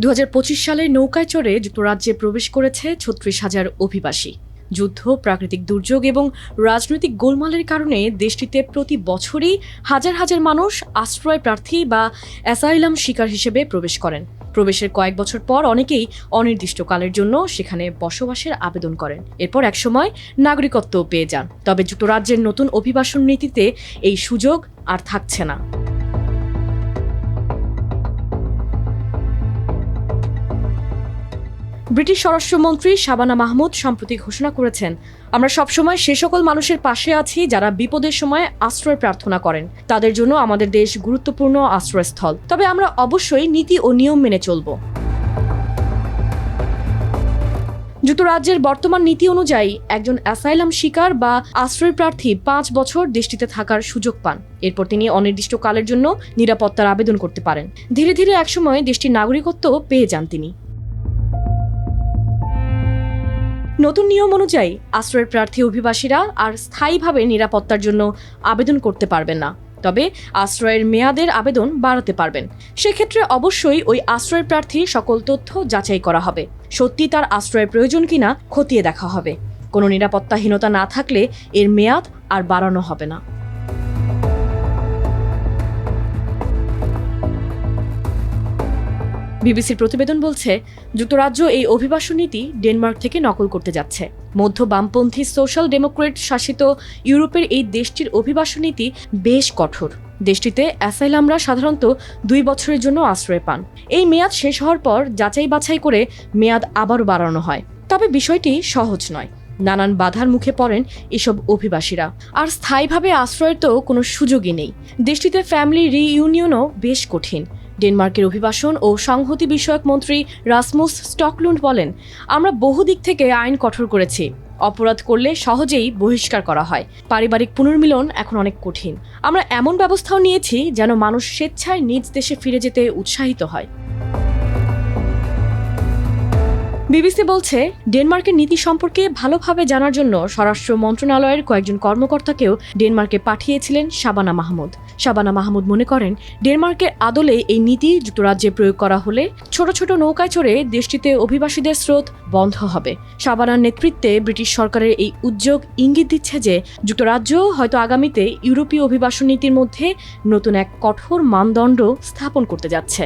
দু হাজার পঁচিশ সালে নৌকায় চড়ে যুক্তরাজ্যে প্রবেশ করেছে ছত্রিশ হাজার অভিবাসী। যুদ্ধ, প্রাকৃতিক দুর্যোগ এবং রাজনৈতিক গোলমালের কারণে দেশটিতে প্রতি বছরই হাজার হাজার মানুষ আশ্রয় প্রার্থী বা অ্যাসাইলাম শিকার হিসেবে প্রবেশ করেন। প্রবেশের কয়েক বছর পর অনেকেই অনির্দিষ্টকালের জন্য সেখানে বসবাসের আবেদন করেন। এরপর একসময় নাগরিকত্ব পেয়ে যান। তবে যুক্তরাজ্যের নতুন অভিবাসন নীতিতে এই সুযোগ আর থাকছে না। ব্রিটিশ স্বরাষ্ট্রমন্ত্রী শাবানা মাহমুদ সম্প্রতি ঘোষণা করেছেন, আমরা সবসময় সে সকল মানুষের পাশে আছি যারা বিপদের সময় আশ্রয় প্রার্থনা করেন। তাদের জন্য আমাদের দেশ গুরুত্বপূর্ণ আশ্রয়স্থল। তবে আমরা অবশ্যই নীতি ও নিয়ম মেনে চলব। যুক্তরাজ্যের বর্তমান নীতি অনুযায়ী একজন অ্যাসাইলাম শিকার বা আশ্রয় প্রার্থী পাঁচ বছর দেশটিতে থাকার সুযোগ পান। এরপর তিনি অনির্দিষ্টকালের জন্য নিরাপত্তার আবেদন করতে পারেন। ধীরে ধীরে একসময় দেশটির নাগরিকত্ব পেয়ে যান তিনি। নতুন নিয়ম অনুযায়ী আশ্রয়ের প্রার্থী অভিবাসীরা আর স্থায়ীভাবে নিরাপত্তার জন্য আবেদন করতে পারবেন না। তবে আশ্রয়ের মেয়াদের আবেদন বাড়াতে পারবেন। সেক্ষেত্রে অবশ্যই ওই আশ্রয় প্রার্থী সকল তথ্য যাচাই করা হবে। সত্যি তার আশ্রয়ের প্রয়োজন কিনা খতিয়ে দেখা হবে। কোনো নিরাপত্তাহীনতা না থাকলে এর মেয়াদ আর বাড়ানো হবে না। বিবিসির প্রতিবেদন বলছে, যুক্তরাজ্য এই অভিবাসন নীতি ডেনমার্ক থেকে নকল করতে যাচ্ছে। মধ্য বামপন্থী সোশ্যাল ডেমোক্রেট শাসিত ইউরোপের এই দেশটির অভিবাসন নীতি বেশ কঠোর। দেশটিতে অ্যাসাইলামরা সাধারণত দুই বছরের জন্য আশ্রয় পান। এই মেয়াদ শেষ হওয়ার পর যাচাই বাছাই করে মেয়াদ আবারও বাড়ানো হয়। তবে বিষয়টি সহজ নয়। নানান বাধার মুখে পড়েন এসব অভিবাসীরা। আর স্থায়ীভাবে আশ্রয়ের তো কোনো সুযোগই নেই। দেশটিতে ফ্যামিলি রিইউনিয়নও বেশ কঠিন। ডেনমার্কের অভিবাসন ও সংহতি বিষয়ক মন্ত্রী রাসমুস স্টকলুন্ড বলেন, আমরা বহু দিক থেকে আইন কঠোর করেছি। অপরাধ করলে সহজেই বহিষ্কার করা হয়। পারিবারিক পুনর্মিলন এখন অনেক কঠিন। আমরা এমন ব্যবস্থাও নিয়েছি যেন মানুষ স্বেচ্ছায় নিজ দেশে ফিরে যেতে উৎসাহিত হয়। বিবিসি বলছে, ডেনমার্কের নীতি সম্পর্কে ভালোভাবে জানার জন্য স্বরাষ্ট্র মন্ত্রণালয়ের কয়েকজন কর্মকর্তাকেও ডেনমার্কে পাঠিয়েছিলেন শাবানা মাহমুদ। শাবানা মাহমুদ মনে করেন, ডেনমার্কের আদলে এই নীতি যুক্তরাজ্যে প্রয়োগ করা হলে ছোট ছোট নৌকায় চড়ে দেশটিতে অভিবাসীদের স্রোত বন্ধ হবে। শাবানার নেতৃত্বে ব্রিটিশ সরকারের এই উদ্যোগ ইঙ্গিত দিচ্ছে যে, যুক্তরাজ্য হয়তো আগামীতে ইউরোপীয় অভিবাসন নীতির মধ্যে নতুন এক কঠোর মানদণ্ড স্থাপন করতে যাচ্ছে।